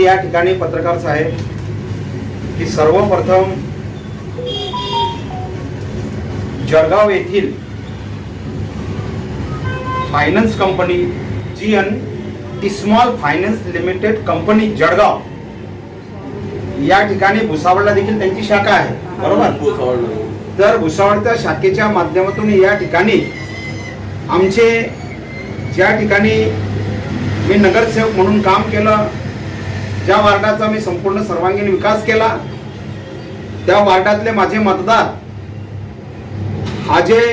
मी या ठिकाणी पत्रकार साहेब की सर्वप्रथम जळगाव येथील finance company G N small finance limited company Jalgaon या ठिकाणी भुसावळला देखील त्यांची शाखा आहे बरोबर? तर भुसावळच्या शाखेच्या माध्यमातून या ठिकाणी आमचे ज्या ठिकाणी मी नगरसेवक म्हणून काम केलं ज्या वार्डाचा मी संपूर्ण सर्वांगीण विकास केला त्या वार्डातले माझे मतदार अजय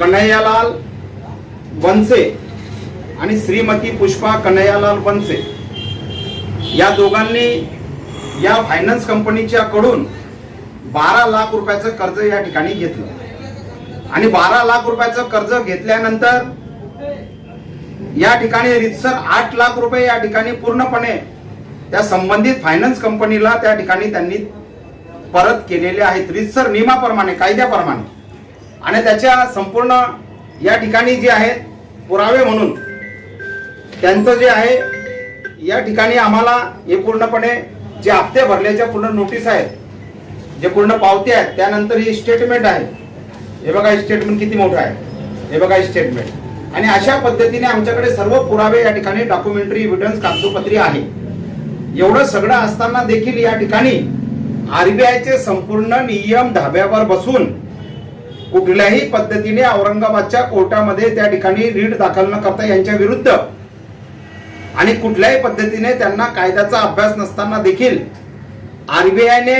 कन्हैयालाल बनसे आणि श्रीमती पुष्पा कन्हैयालाल बनसे या दोघांनी या फायनान्स कंपनीच्या कडून बारा लाख रुपयाचं कर्ज या ठिकाणी घेतलं. आणि बारा लाख रुपयाचं कर्ज घेतल्यानंतर या ठिकाणी रितसर आठ लाख रुपये या ठिकाणी पूर्णपणे त्या संबंधित फायनान्स कंपनीला त्या ठिकाणी त्यांनी परत केलेले आहेत. रितसर नियमाप्रमाणे कायद्याप्रमाणे. आणि त्याच्या संपूर्ण या ठिकाणी जे आहेत पुरावे म्हणून त्यांचं जे आहे या ठिकाणी आम्हाला हे पूर्णपणे जे हप्ते भरल्याच्या पूर्ण नोटीस आहेत जे पूर्ण पावते आहेत त्यानंतर ही स्टेटमेंट आहे. हे बघा स्टेटमेंट किती मोठं आहे. हे बघा स्टेटमेंट आणि अशा पद्धतीने आमच्याकडे सर्व पुरावे या ठिकाणी डॉक्युमेंटरी एव्हिडन्स कागदोपत्री आहे. एवढं सगळं असताना देखील या ठिकाणी आरबीआयचे संपूर्ण नियम धाब्यावर बसून कुठल्याही पद्धतीने औरंगाबादच्या कोर्टामध्ये त्या ठिकाणी रीट दाखल न करता यांच्या विरुद्ध आणि कुठल्याही पद्धतीने त्यांना कायद्याचा अभ्यास नसताना देखील आरबीआयने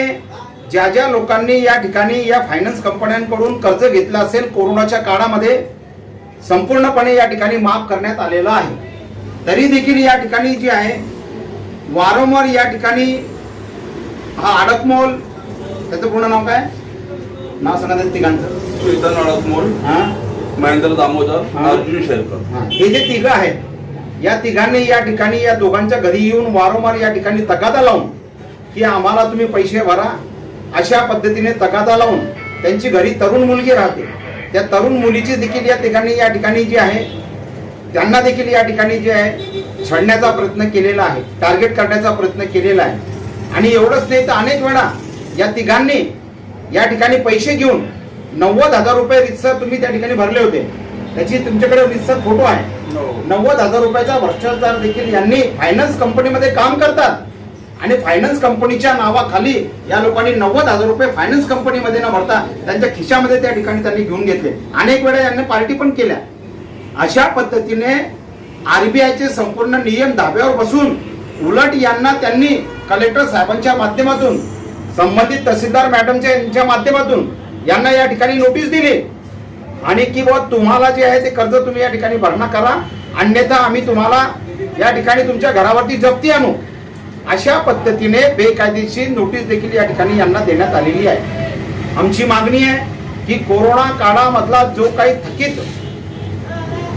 ज्या ज्या लोकांनी या ठिकाणी या फायनान्स कंपन्यांकडून कर्ज घेतलं असेल कोरोनाच्या काळामध्ये संपूर्णपणे या ठिकाणी माफ करण्यात आलेला आहे. तरी देखील या ठिकाणी जी आहे वारंवार या ठिकाणी हा अडकमोल त्याचं पूर्ण नाव काय? नाव सांगा त्या तिघांचं. श्रीधर अडकमोल हा? महेंद्र दामोदर हा. अर्जुन शेरकर. हा. हे जे तिघ आहेत या तिघांनी या ठिकाणी या दोघांच्या घरी येऊन वारंवार या ठिकाणी तगादा लावून की आम्हाला तुम्ही पैसे भरा अशा पद्धतीने तगादा लावून त्यांची घरी तरुण मुलगी राहते. त्या तरुण मुलीची देखील या ठिकाणी या ठिकाणी जी आहे त्यांना देखील या ठिकाणी जे आहे छळण्याचा प्रयत्न केलेला आहे टार्गेट करण्याचा प्रयत्न केलेला आहे. आणि एवढंच नाही तर अनेक वेळा या तिघांनी या ठिकाणी पैसे घेऊन नव्वद हजार रुपये रितसर तुम्ही त्या ठिकाणी भरले होते. त्याची तुमच्याकडे रितसर फोटो आहे. नव्वद हजार रुपयाचा भ्रष्टाचार देखील यांनी फायनान्स कंपनीमध्ये काम करतात. आणि फायनान्स कंपनीच्या नावाखाली या लोकांनी नव्वद हजार रुपये फायनान्स कंपनीमध्ये न भरता त्यांच्या खिशामध्ये त्या ठिकाणी त्यांनी घेऊन घेतले. अनेक वेळा यांनी पार्टी पण केल्या. अशा पद्धतीने आरबीआयचे संपूर्ण नियम धाब्यावर बसून उलट यांना त्यांनी कलेक्टर साहेबांच्या माध्यमातून संबंधित तहसीलदार मॅडमच्या यांच्या माध्यमातून यांना या ठिकाणी नोटीस दिली. आणि की बुवा तुम्हाला जे आहे ते कर्ज तुम्ही या ठिकाणी भरणा करा अन्यथा आम्ही तुम्हाला या ठिकाणी तुमच्या घरावरती जप्ती आणू. अशा पद्धतीने बेकायदेशीर नोटीस देखील या ठिकाणी यांना देण्यात आलेली आहे. आमची मागणी आहे की कोरोना काळामधला जो काही थकीत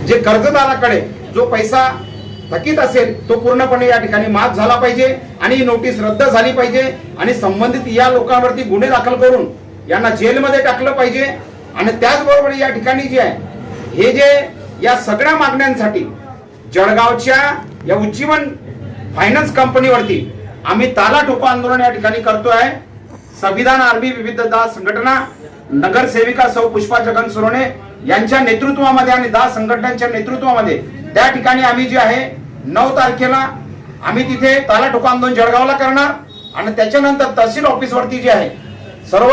जे कर्जदाराकडे जो पैसा थकीत असेल तो पूर्णपणे या ठिकाणी माफ झाला पाहिजे आणि ही नोटीस रद्द झाली पाहिजे आणि संबंधित या लोकांवरती गुन्हे दाखल करून यांना जेलमध्ये टाकलं पाहिजे. आणि त्याचबरोबर या ठिकाणी जे आहे हे जे या सगळ्या मागण्यांसाठी जळगावच्या या उज्जीवन फायनान्स कंपनीवरती आम्ही ताला ठोको आंदोलन या ठिकाणी करतोय. संविधान आरबी विविधता संघटना नगरसेविका सौ पुष्पा जगन सुरोने यांच्या नेतृत्वामध्ये आणि दहा संघटनांच्या नेतृत्वामध्ये त्या ठिकाणी आम्ही जे आहे नऊ तारखेला आम्ही तिथे ताला ठोको आंदोलन जळगावला करणार आणि त्याच्यानंतर तहसील ऑफिसवरती जे आहे सर्व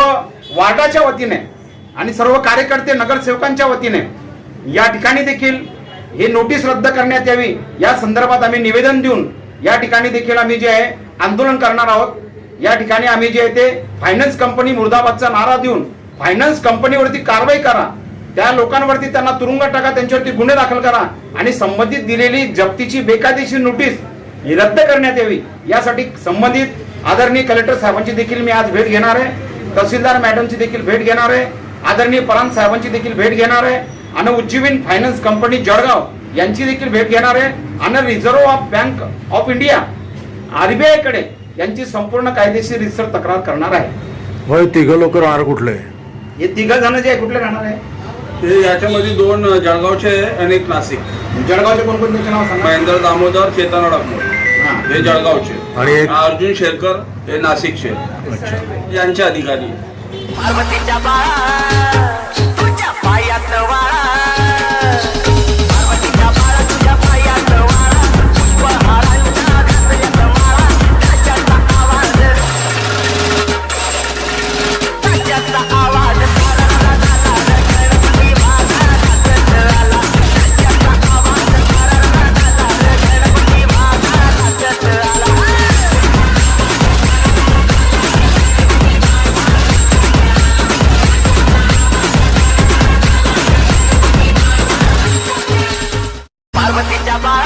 वार्डाच्या वतीने आणि सर्व कार्यकर्ते नगरसेवकांच्या वतीने या ठिकाणी देखील हे नोटीस रद्द करण्यात यावी या संदर्भात आम्ही निवेदन देऊन या ठिकाणी देखील आम्ही जे आहे आंदोलन करणार आहोत. या ठिकाणी आम्ही जे आहे ते फायनान्स कंपनी मुर्दाबादचा नारा देऊन फायनान्स कंपनीवरती कारवाई करा. त्या लोकांवरती त्यांना तुरुंगात टाका त्यांच्यावरती गुन्हे दाखल करा आणि संबंधित दिलेली जप्तीची बेकायदेशीर नोटीस रद्द करण्यात यावी. यासाठी संबंधित आदरणीय कलेक्टर साहेबांची देखील मी आज भेट घेणार आहे. तहसीलदार मॅडमची देखील भेट घेणार आहे. आदरणीय परांत साहेबांची देखील भेट घेणार आहे. आणि उज्जीवन फायनान्स कंपनी जळगाव यांची देखील भेट घेणार आहे. आणि reserve of bank of India आरबीआयकडे यांची संपूर्ण कायदेशीर रिसर तक्रार करणार आहे. तिघं लोक राहणार कुठले? हे तिघ जण जे कुठले राहणार आहे? ते याच्यामध्ये दोन जळगावचे आणि एक नाशिक. जळगावचे कोणकोणते नाव सांगा? महेंद्र दामोदर चेतन अडकमोड. हा. हे जळगावचे. आणि एक- अर्जुन शेरकर हे नाशिकचे. यांचे अधिकारी. पार्वतीच्या बाळा तुझ्या पायात वाळा. पार्वतीच्या बाळा